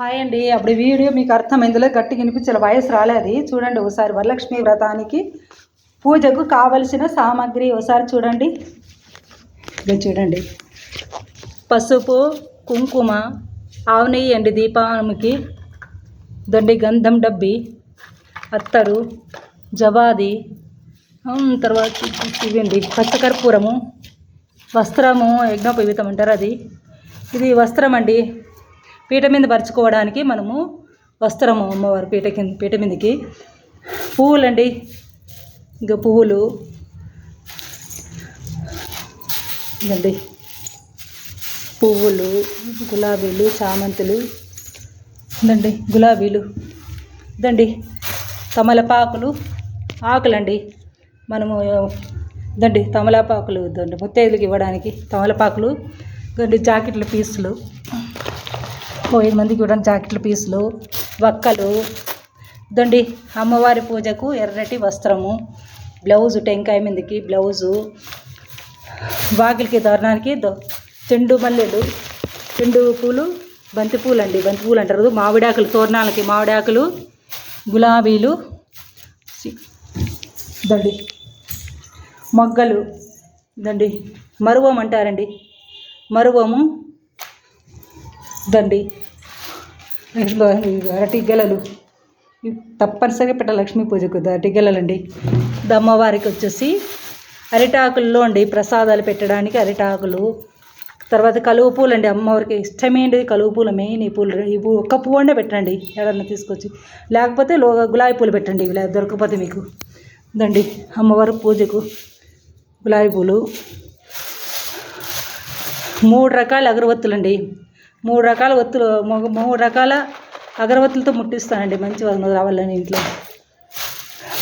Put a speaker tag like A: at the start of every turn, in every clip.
A: Hi అండి. అప్పుడు video మీకు అర్థమైందిలో గట్టి వినిపించాలి. వయసు రాలేదు. చూడండి ఒకసారి వరలక్ష్మి వ్రతానికి పూజకు కావలసిన సామాగ్రి ఒకసారి చూడండి. ఇది చూడండి. పసుపు కుంకుమ ఆవు నెయ్యి అండి దీపానికి. దండి గంధం డబ్బి అత్తరు జవాది. తర్వాత ఇవండి పచ్చకర్పూరము వస్త్రము యజ్ఞోపవీతం అంటారు అది. ఇది వస్త్రం అండి పీట మీద పరుచుకోవడానికి మనము వస్త్రము అమ్మవారు పీట కింద పీట మీదకి. పువ్వులండి. ఇంకా పువ్వులు. ఇదండి. పువ్వులు గులాబీలు చామంతులు. ఇదండి గులాబీలు. ఇదండి తమలపాకులు. ఆకులండి. మనము ఇదండి తమలపాకులు ఇదండి. ముత్తైదులకు ఇవ్వడానికి తమలపాకులు. ఇదండి జాకెట్ల పీసులు. ఓ మందికి ఇవ్వడం జాకెట్ల పీసులు వక్కలు. దండి అమ్మవారి పూజకు ఎర్రటి వస్త్రము బ్లౌజు టెంకాయ మీదకి బ్లౌజు. వాకిలికి దొరణానికి దో- చెండు మల్లెలు చెండు పూలు బంతి పూలు అండి బంతి పూలు అంటారు మామిడాకులు తోరణాలకి మామిడాకులు గులాబీలు దండి మొగ్గలు. దండి మరువం అంటారండి. మరువము దండి. ఇంట్లో అరటి గెలలు. తప్పనిసరిగా పెట్ట లక్ష్మీ పూజకు. అరటి గెలలండి. అమ్మవారికి వచ్చేసి అరిటాకుల్లో అండి ప్రసాదాలు పెట్టడానికి అరిటాకులు. తర్వాత కలువ పూలు అండి అమ్మవారికి ఇష్టమైనది కలువ పూలు మెయిన్ ఈ పూలు ఈ పూ ఒక్క పువ్వు అంటే పెట్టండి ఎవరన్నా తీసుకొచ్చి. లేకపోతే లో గులాబీ పూలు పెట్టండి ఇలా దొరకకపోతే మీకు. దండి అమ్మవారి పూజకు గులాబీ పూలు. మూడు రకాల అగరబత్తులు అండి మూడు రకాల ఒత్తులు మూడు రకాల అగరవత్తులతో ముట్టిస్తానండి. మంచి వాసన రావాలని ఇంట్లో.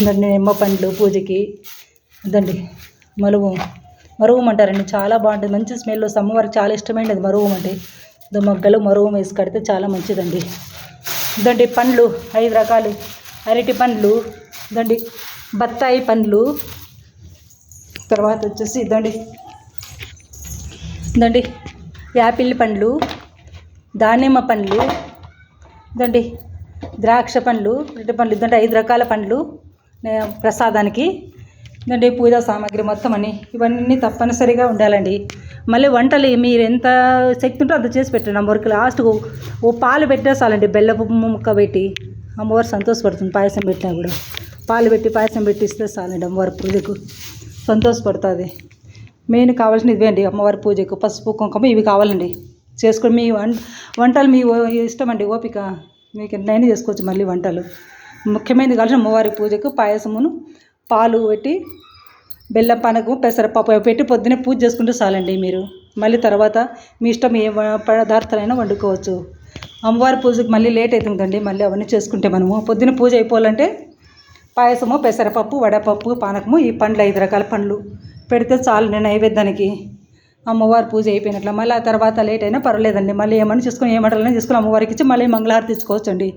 A: దండి నిమ్మ పండ్లు పూజకి. దండి మరువు. మరువం అంటారండి చాలా బాగుంటుంది. మంచి స్మెల్ వస్తుంది. అమ్మవారికి చాలా ఇష్టమైనది మరువం అంటే. మొగ్గలు మరువం వేసి కడితే చాలా మంచిదండి. దండి పండ్లు. ఐదు రకాలు. అరటి పండ్లు. దండి బత్తాయి పండ్లు. తర్వాత వచ్చేసి దండి దండి యాపిల్ పండ్లు. దానిమ్మ పండ్లు ఇదండి ద్రాక్ష పండ్లు అరటి పండ్లు ఇదంటే? ఐదు రకాల పండ్లు ప్రసాదానికి. ఇదండి పూజా సామాగ్రి మొత్తం అని ఇవన్నీ తప్పనిసరిగా ఉండాలండి. మళ్ళీ వంటలు మీరు ఎంత శక్తి ఉంటే అంత చేసి పెట్టండి. అమ్మవారికి లాస్ట్కు ఓ పాలు పెట్టేసాలండి బెల్లపు ముక్క పెట్టి అమ్మవారు సంతోషపడుతుంది. పాయసం పెట్టినా కూడా. పాలు పెట్టి పాయసం పెట్టిస్తే చాలండి అమ్మవారి పూజకు. సంతోషపడుతుంది. మెయిన్ కావాల్సిన ఇవే అండి. అమ్మవారి పూజకు పసుపు కుంకుమ ఇవి కావాలండి. చేసుకొని మీ వంటలు మీ ఇష్టం అండి ఓపిక. మీకు ఎంతైనా చేసుకోవచ్చు మళ్ళీ వంటలు. ముఖ్యమైనది కలిసి అమ్మవారి పూజకు పాయసమును పాలు పెట్టి బెల్లం పానకం పెసరపప్పు పెట్టి పొద్దున్నే పూజ చేసుకుంటే చాలండి మీరు. మళ్ళీ తర్వాత మీ ఇష్టం ఏ పదార్థాలైనా వండుకోవచ్చు. అమ్మవారి పూజకు మళ్ళీ లేట్ అవుతుందండి మళ్ళీ అవన్నీ చేసుకుంటే మనము. పొద్దున్న పూజ అయిపోవాలంటే పాయసము పెసరపప్పు వడపప్పు పానకము ఈ పండ్లు ఐదు రకాల పండ్లు. పెడితే చాలు నేను నైవేద్యానికి. అమ్మవారి పూజ అయిపోయినట్లు. మళ్ళీ ఆ తర్వాత లేట్ అయినా పర్వాలేదండి. మళ్ళీ ఏమన్నా చూసుకొని ఏమంటారని చేసుకొని అమ్మవారికి ఇచ్చి మళ్ళీ మంగళహారతి తీసుకోవచ్చండి.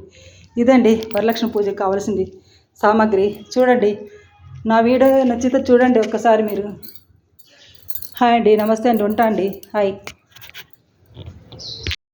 A: ఇదండి వరలక్ష్మి పూజకి కావాల్సింది సామాగ్రి. చూడండి నా వీడియో నచ్చితే చూడండి ఒక్కసారి మీరు. హాయ్ అండి నమస్తే అండి ఉంటా అండి. హాయ్.